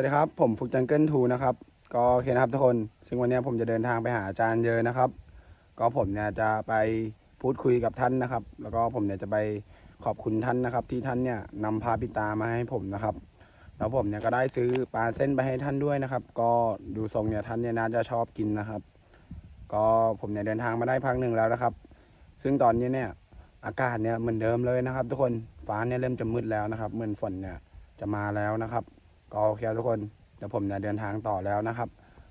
วัสดีครับ ผมฟุกจังเกิลทูนะครับ ก็โอเคนะครับทุกคน ซึ่งวันนี้ผมจะเดินทางไปหาอาจารย์เยอะนะครับ ก็ผมเนี่ยจะไปพูดคุยกับท่านนะครับ แล้วก็ผมเนี่ยจะไปขอบคุณท่านนะครับ ที่ท่านเนี่ยนำพาปิตามาให้ผมนะครับ แล้วผมเนี่ยก็ได้ซื้อปลาเส้นไปให้ท่านด้วยนะครับ ก็ดูทรงเนี่ยท่านเนี่ยน่าจะชอบกินนะครับ ก็ผมเนี่ยเดินทางมาได้พักหนึ่งแล้วนะครับ ซึ่งตอนนี้เนี่ยอากาศเนี่ยเหมือนเดิมเลยนะครับ ทุกคนฟ้าเนี่ยเริ่มจะมืดแล้วนะครับ เหมือนฝนเนี่ยจะมาแล้วนะครับ ก็โอเคทุกคนเดี๋ยวผมเนี่ยเดินทางต่อแล้วนะครับ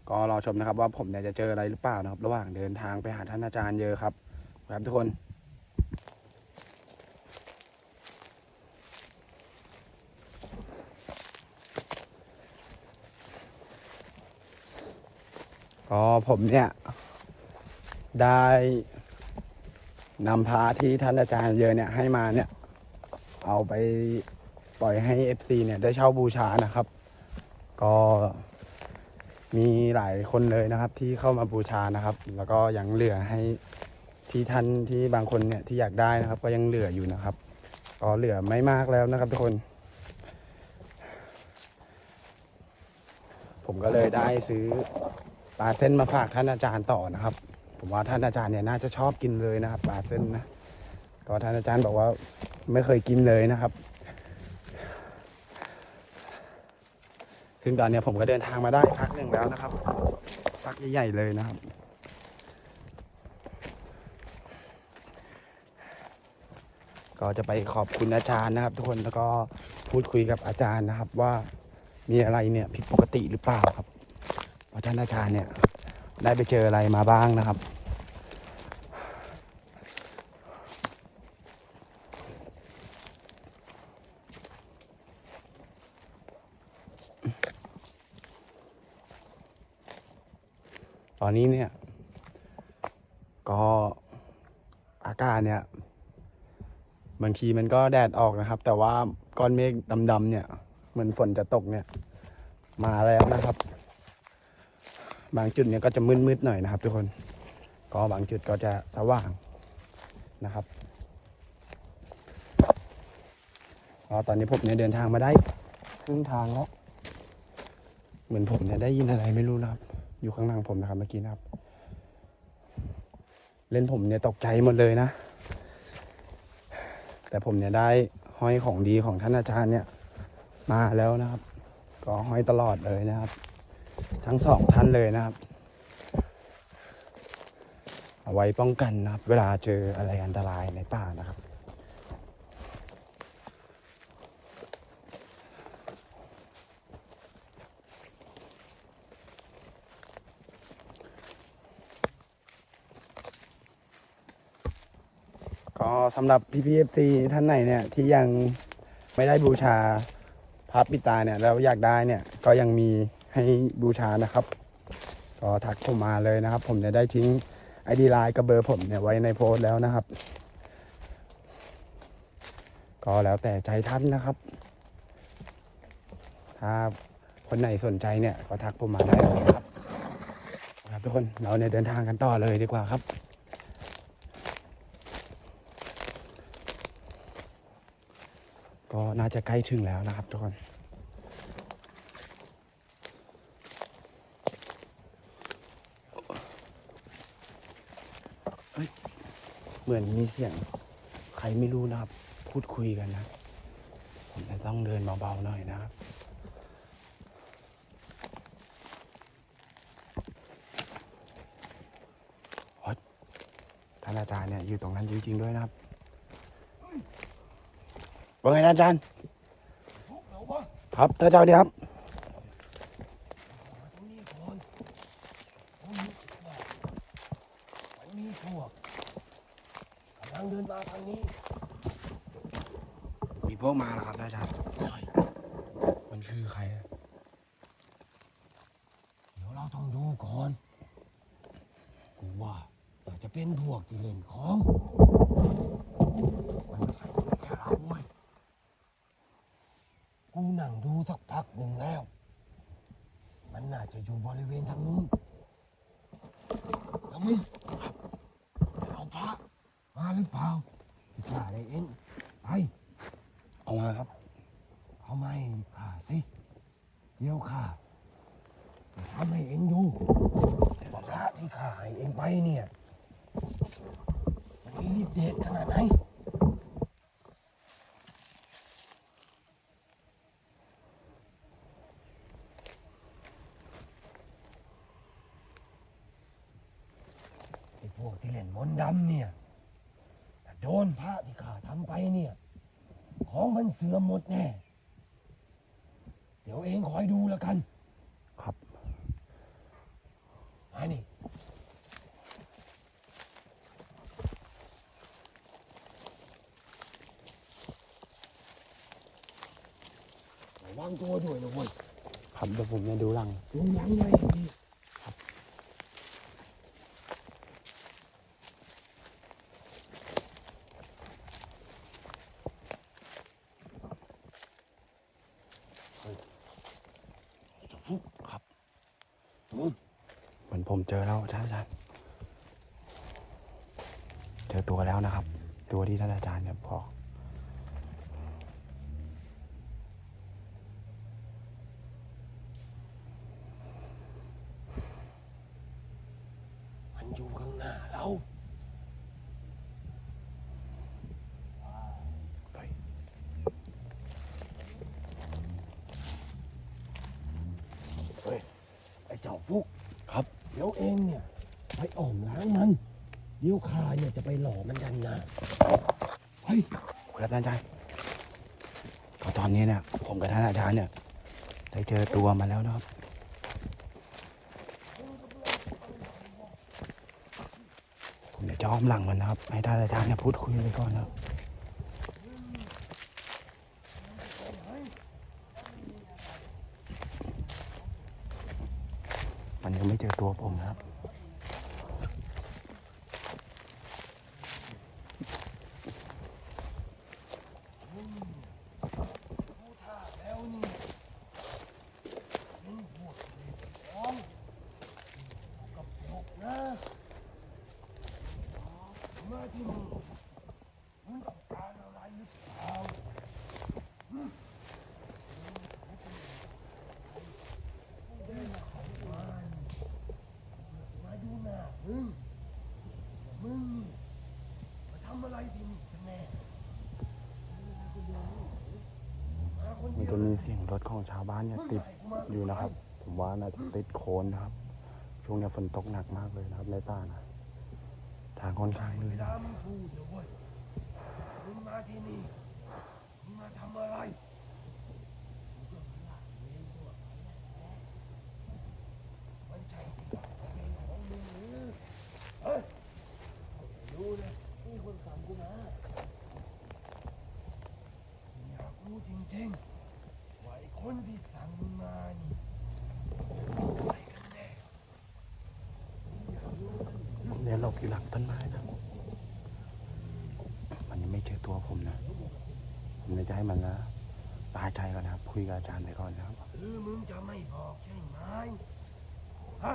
ก็รอชมนะครับว่าผมเนี่ยจะเจออะไรหรือเปล่านะครับ ระหว่างเดินทางไปหาท่านอาจารย์เยอะครับครับทุกคนก็ผมเนี่ย ได้นำพาที่ท่านอาจารย์เยอะเนี่ยให้มาเนี่ย เอาไปปล่อยให้ FC เนี่ยได้เช่าบูชานะครับ ก็มีหลายคนเลยนะครับที่เข้ามาบูชานะครับ แล้วก็ยังเหลือให้ที่ท่านที่บางคนเนี่ยที่อยากได้นะครับ ก็ยังเหลืออยู่นะครับ ก็เหลือไม่มากแล้วนะครับทุกคน ผมก็เลยได้ซื้อปลาเส้นมาฝากท่านอาจารย์ต่อนะครับ ผมว่าท่านอาจารย์เนี่ยน่าจะชอบกินเลยนะครับปลาเส้นนะก็ท่านอาจารย์บอกว่าไม่เคยกินเลยนะครับ ซึ่งตอนนี้ผมก็เดินทางมาได้พักหนึ่งแล้วนะครับ พักใหญ่ๆเลยนะครับ ก็จะไปขอบคุณอาจารย์นะครับ ทุกคนแล้วก็พูดคุยกับอาจารย์นะครับ ว่ามีอะไรเนี่ยผิดปกติหรือเปล่าครับว่าท่านอาจารย์เนี่ยได้ไปเจออะไรมาบ้างนะครับ ตอนนี้เนี่ย ก็อากาศเนี่ย บางทีมันก็แดดออกนะครับ แต่ว่าก้อนเมฆดำๆเนี่ย เหมือนฝนจะตกเนี่ย มาแล้วนะครับ บางจุดเนี่ยก็จะมืดๆหน่อยนะครับ ทุกคน ก็บางจุดก็จะสว่างนะครับตอนนี้ผมเนี่ยเดินทางมาได้ครึ่งทางแล้ว เหมือนผมเนี่ยได้ยินอะไรไม่รู้นะครับ อยู่ข้างหลังผมนะครับเมื่อกี้นะครับ เล่นผมเนี่ยตกใจหมดเลยนะ แต่ผมเนี่ยได้ห้อยของดีของท่านอาจารย์เนี่ย มาแล้วนะครับ ก็ห้อยตลอดเลยนะครับ ทั้งสองท่านเลยนะครับ เอาไว้ป้องกันนะครับ เวลาเจออะไรอันตรายในป่านะครับ ก็สำหรับพี่พีเอฟซีท่านไหนเนี่ยที่ยังไม่ได้บูชาพระปิตาเนี่ยแล้วอยากได้เนี่ยก็ยังมีให้บูชานะครับ ก็ทักผมมาเลยนะครับ ผมจะได้ทิ้งไอดีไลน์กับเบอร์ผมเนี่ยไว้ในโพสต์แล้วนะครับ ก็แล้วแต่ใจท่านนะครับ ถ้าคนไหนสนใจเนี่ยก็ทักผมมาได้เลยครับครับทุกคนเราเนี่ยเดินทางกันต่อเลยดีกว่าครับ ก็น่าจะใกล้ถึงแล้วนะครับทุกคนเฮ้ยเหมือนมีเสียงใครไม่รู้นะครับ พูดคุยกันนะ ผมจะต้องเดินเบาๆหน่อยนะครับอ๊ยท่านอาจารย์เนี่ยอยู่ตรงนั้นจริงๆด้วยนะครับ ว่าไงนะอาจารย์ ครับท่านเจ้าดีครับตรงนี้ก่อนผมรู้สึกว่ามันมีพวกกำลังเดินมาทางนี้ มีพวกมาแล้วครับอาจารย์ใช่มันคือใครอะเดี๋ยวเราต้องดูก่อน กูว่าอาจจะเป็นพวกที่เล่นของ มันไม่ใช่แค่เราเว้ยกูนั่งดู สักพักหนึ่งแล้ว มันน่าจะอยู่บริเวณทางนู้นแล้วมึงเอาพระมาหรือเปล่าข้าได้เองไปเอามาครับ เอาไม้ข้าสิเดี๋ยวข้าจะทำให้เองดูว่าพระที่ข้าให้เองไปเนี่ยมันมีฤทธิ์เดชขนาดไหน ไอ้พวกที่เล่นมนต์ดำเนี่ยถ้าโดนพระที่ข้าทำไปเนี่ย ของ มันเสื่อมหมดแน่ เดี๋ยวเองคอยดูแล้วกัน ครับมานี่ระวังตัวด้วยนะเว้ยครับเดี๋ยวผมจะดูหลังดูหลังไว้ให้ดีเฮ้ยไอ้เจ้าฟุก ครับ มึง เหมือน ผมเจอแล้วท่านอาจารย์เจอตัวแล้วนะครับ ตัวที่ท่านอาจารย์เนี่ยบอกมันอยู่ข้างหน้าเราเฮ้ยเฮ้ยไอ้เจ้าฟุกครับ เดี๋ยวเองเนี่ยไปอ่อมล้างมัน เดี๋ยวข้าเนี่ยจะไปหล่อมันดันนะ เฮ้ยครับท่านอาจารย์ก็ตอนนี้เนี่ยผมกับท่านอาจารย์เนี่ยได้เจอตัวมาแล้วนะครับ ผมจะจ้อมหลังมันนะครับ ให้ท่านอาจารย์เนี่ยพูดคุยไปก่อนนะครับ มันยังไม่เจอตัวผมนะครับ แล้วนี่เป็นพวกเด็กน้องกับพวกนะมาที่นี่มึงต้องการอะไรหรือเปล่าหึมาดูหน้ามึงมึงนี่มาทำอะไรที่นี่กันแน่มาคน มัน เดียว จะมีเสียง รถของชาวบ้านเนี่ยติดอยู่นะครับ ผมว่าน่าจะติดโคนนะครับ ช่วงเนี้ยฝนตกหนักมากเลยนะครับในป่านะทางค่อนข้างมืเวดลามึงพูดเดี๋ยวเว้ยมึงมาที่นี่มึงมาทำอะไรมันใช่ที่เป็นของมึงหรือเฮ้ยดูนะนี่คนสั่งกูมาอยากรู้จริงๆว่าไอ้คนที่สั่งมึงมานี่อะไรกันแน่ กอยู่หลังต้นไม้นะมันยังไม่เจอตัวผมนะ ผมเลยจะให้มันนะตายใจก่อนนะครับคุยกับอาจารย์ไปก่อนนะครับหรือมึงจะไม่บอกใช่ไหมฮะ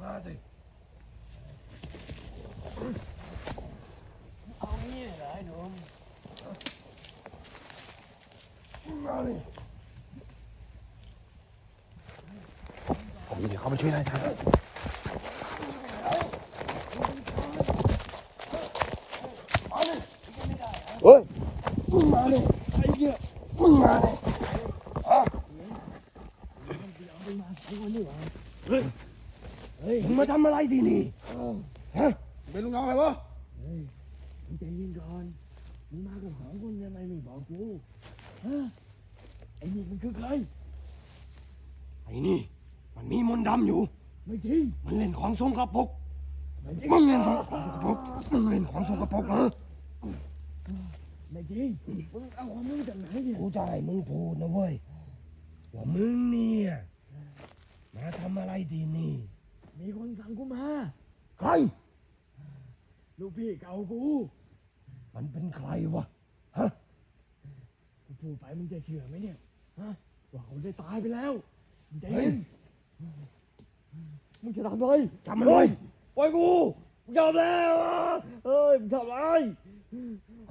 มาสิ เอางี้เหรอไอ้หนุ่มมา เลยผมจะเข้าไปช่วยอาจารย์เฮ้ย มึงมาเลยไอ้เหี้ยมึงมาเลยอะเฮ้ยเฮ้ยมึงมาทำอะไรที่นี่ฮะเป็นลูกน้องใครวะมึงใจเย็นก่อนมึงมากับสองคนทำไมไม่บอกกูฮะ ไอ้นี่มันคือใคร ไอ้นี่ มันมีมนต์ดำอยู่ ไม่จริงมันเล่นของทรงกระปรกมึงเล่นของสกปรกมึงเล่นของทรงกระปรกเหรอไม่จริงมึงเอาความรู้จากไหนเนี่ยกูจะให้มึงพูดนะเว้ยว่ามึงเนี่ยมาทำอะไรที่นี่ มีคนสั่งกูมา ใคร ลูกพี่เก่ากู มันเป็นใครวะ ฮะพูดไปมึงจะเชื่อไหมเนี่ยฮะว่าเขาได้ตายไปแล้วมึงใจเฮ้เย็ยนมึงจะทำอะไรจับมันไว้ปล่อยกูมึงยอมแล้วเฮ้ยมึงทำอะไร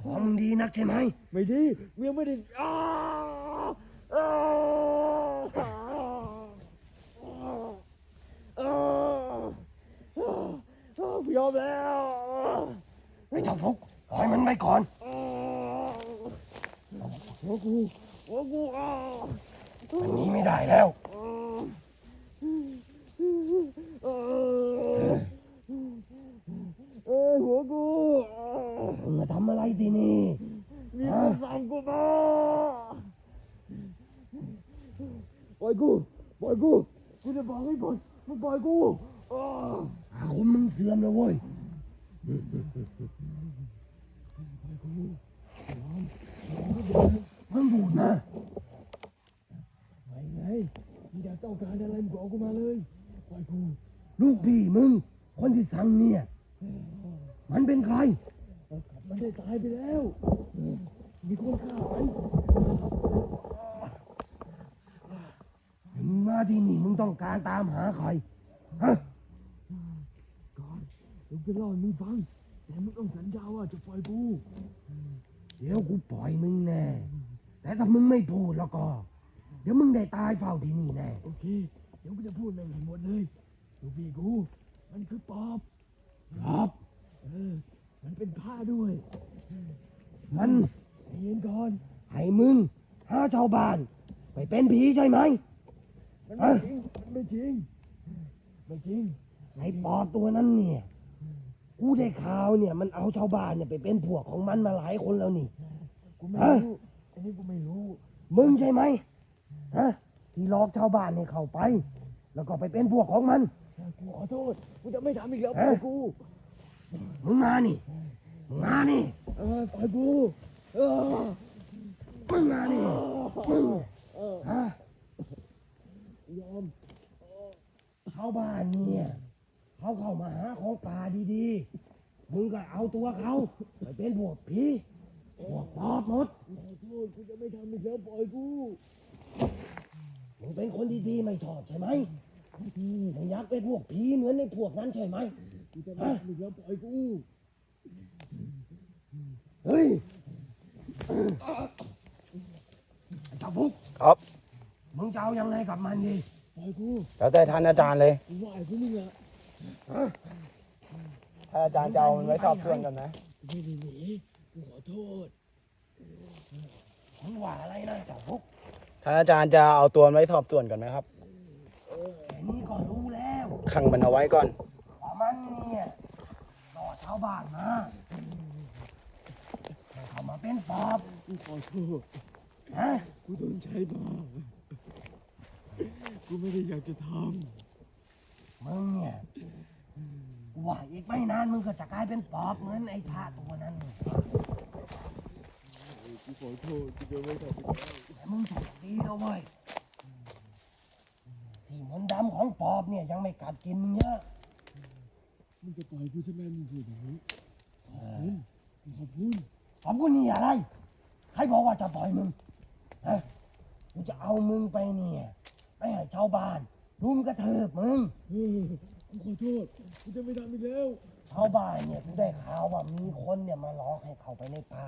ของมึงดีนักใช่ไหมไม่ดีมึงยังไม่ได้อ้าอ้าอ้าอ้ากูยอมแล้วไอ้เจ้าฟุกปล่อยมันไปก่อน หัวกูหัวกูอ้ามันหนีไม่ได้แล้วเอ้ยหัวกูมึงมาทำอะไรที่นี่มีคนสั่งกูมาปล่อยกูปล่อยกูกูจะบอกให้ปล่อยมึงปล่อยกูอ้าอาคมมึงเสื่อมแล้วเว้ย มึงบูดนะไงไงมึงอยากต้องการอะไรมึงบอกกูมาเลยปล่อยกูลูกพี่มึง คนที่สั่งเนี่ย มันเป็นใคร มันได้ตายไปแล้ว มีคนฆ่ามันมึงมาที่นี่มึงต้องการตามหาใคร ฮะก่อนมึงจะเล่าให้มึงฟัง แต่มึงต้องสัญญาว่าจะปล่อยกู เดี๋ยวกูปล่อยมึงแน่ แต่ถ้ามึงไม่พูดแล้วก็ เดี๋ยวมึงได้ตายเฝ้าที่นี่แน่โอเค เดี๋ยวกูจะพูดแม่งให้หมดเลยลูกพี่กู มันคือปอบ ครับ เออ มันเป็นผ้าด้วยมันใจเย็นก่อน ให้มึงหาชาวบ้าน ไปเป็นผีใช่ไหม มันไม่จริง มันไม่จริง ไม่จริง ไอ้ปอบตัวนั้นเนี่ย กูได้ข่าวเนี่ย มันเอาชาวบ้านเนี่ยไปเป็นพวกของมันมาหลายคนแล้วนี่ กูไม่เอ้ยรู้ อันนี้กูไม่รู้ มึงใช่ไหมฮะที่หลอกชาวบ้านให้เข้าไป แล้วก็ไปเป็นพวกของมัน กูขอโทษ กูจะไม่ทำอีกแล้วปเอ้ล่อยยกู มึงมานี่มึงมานี่เออปล่อยกูเออมึงมานี่มึงเออฮะยอมชาวบ้านเนี่ยเขาเข้ามาหาของป่าดีๆ มึงก็เอาตัวเขาไปเป็นพวกผี พวกปอบหมดกูขอโทษกูจะไม่ทำอีกแล้วปล่อยกู มึงเป็นคนดีๆไม่ชอบใช่ไหมมึงอยากเป็นพวกผีเหมือนในพวกนั้นใช่ไหมกูจะไม่ทำอีกแล้วปล่อยกู เฮ้ยไอ้เจ้าพุกครับมึงจะเอายังไงกับมันดีปล่อยกูแล้วแต่ท่านอาจารย์เลย กูไหวกูมึงอะท่านอาจารย์จะเอามันไว้สอบสวนกันไหมกูไม่ได้หนีกู ขอโทษมึงว่าอะไรนะเจ้าพุกท่านอาจารย์จะเอาตัวมันไว้สอบสวนกันไหมครับแค่นี้ก็รู้แล้วขังมันเอาไว้ก่อนว่ามันเนี่ยหลอกชาวบ้านมาให้เขามาเป็นปอบกูขอโทษฮะกูโดนใช้มากูไม่ได้อยากจะทมึงเนี่ยกูว่าอีกไม่นานมึงก็จะกลายเป็นปอบเหมือนไอ้พระตัวนั้นำ กูขอโทษกูจะไม่ทำอีกแล้วแต่มึงโชคดีนะเว้ยที่มนต์ดำของปอบเนี่ยยังไม่กัดกินมึงเยอะมึงจะปล่อยกูใช่ไหมมึงพูดอย่างนี้ขอบคุณขอบคุณขอบคุณนี่อะไร ใครบอกว่าจะปล่อยมึงฮะกูจะเอามึงไปเนี่ยไปให้ชาวบ้านรุมกระเถิบมึง เออกูขอโทษกูจะไม่ทำอีกแล้ว ชาวบ้านเนี่ยกูได้ข่าวว่ามีคนเนี่ยมาหลอกให้เข้าไปในป่า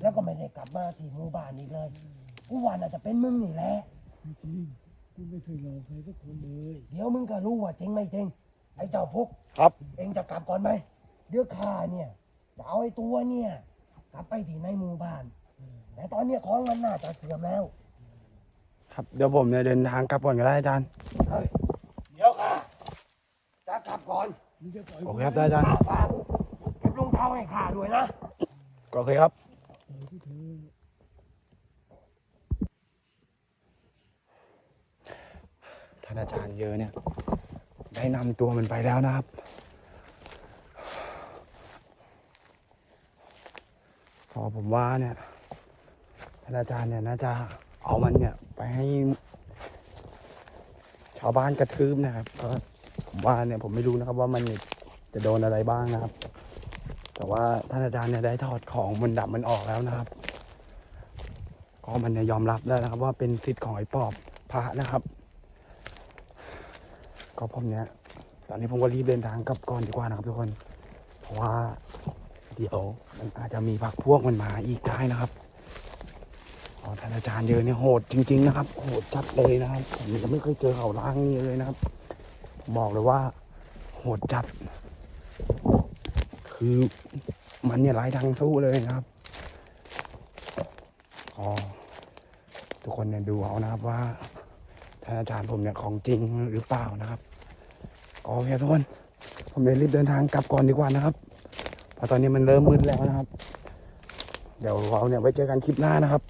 แล้วก็ไม่ได้กลับมาที่หมู่บ้านอีกเลยกูว่าน่าจะเป็นมึงนี่แหละ จริงๆกูไม่เคยหลอกใครสักคนเลยเดี๋ยวมึงก็รู้ว่าจริงไม่จริง ไอ้เจ้าพุกครับ เองจะกลับก่อนไหมเดี๋ยวข้าเนี่ยจะเอาไอ้ตัวเนี่ย กลับไปที่ในหมู่บ้าน แต่ตอนเนี้ยของมันน่าจะเสื่อมแล้ว ครับเดี๋ยวผมเนี่ยเดินทางกลับก่อนก็ได้อาจารย์ เฮ้ย เดี๋ยวค่ะจะกลับก่อนมึงจะปล่อยโอกูเคครับอาจารย์ ข้าฝากเก็บรองเท้าให้ข้าด้วยนะโอเคครับ ปล่อยกูเถอะ ท่านอาจารย์เยอะเนี่ย ได้นำตัวมันไปแล้วนะครับ พอผมว่าเนี่ยท่านอาจารย์เนี่ยน่าจะเอามันเนี่ยไปให้ชาวบ้านกระทืบนะครับก็ผมว่าเนี่ยผมไม่รู้นะครับว่ามันจะโดนอะไรบ้างนะครับ แต่ว่าท่านอาจารย์เนี่ยได้ถอดของมนต์ดำมันออกแล้วนะครับก็มันเนี่ยยอมรับแล้วนะครับ ว่าเป็นสิทธิ์ของไอ้ปอบพระนะครับ ก็ผมเนี่ยตอนนี้ผมก็รีบเดินทางกลับก่อนดีกว่านะครับทุกคน เพราะว่าเดี๋ยวมันอาจจะมีพักพวกมันมาอีกได้นะครับอท่านอาจารย์เยอะเนี่ยโหดจริง ๆ นะครับ โหดจัดเลยนะครับผมยังไม่เคยเจอเขาล้างนี้เลยนะครับ บอกเลยว่า โหดจัด คือมันเนี่ยไร้ทางสู้เลยนะครับก็ทุกคนเนี่ยดูเอานะครับว่าท่านอาจารย์ผมเนี่ยของจริงหรือเปล่านะครับ โอเคทุกคน ผมเลยรีบเดินทางกลับก่อนดีกว่านะครับเพราะตอนนี้มันเริ่มมืดแล้วนะครับ เดี๋ยวเราเนี่ยไว้เจอกันคลิปหน้านะครับ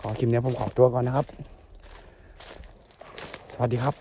ขอคลิปนี้ผมขอตัวก่อนนะครับ สวัสดีครับ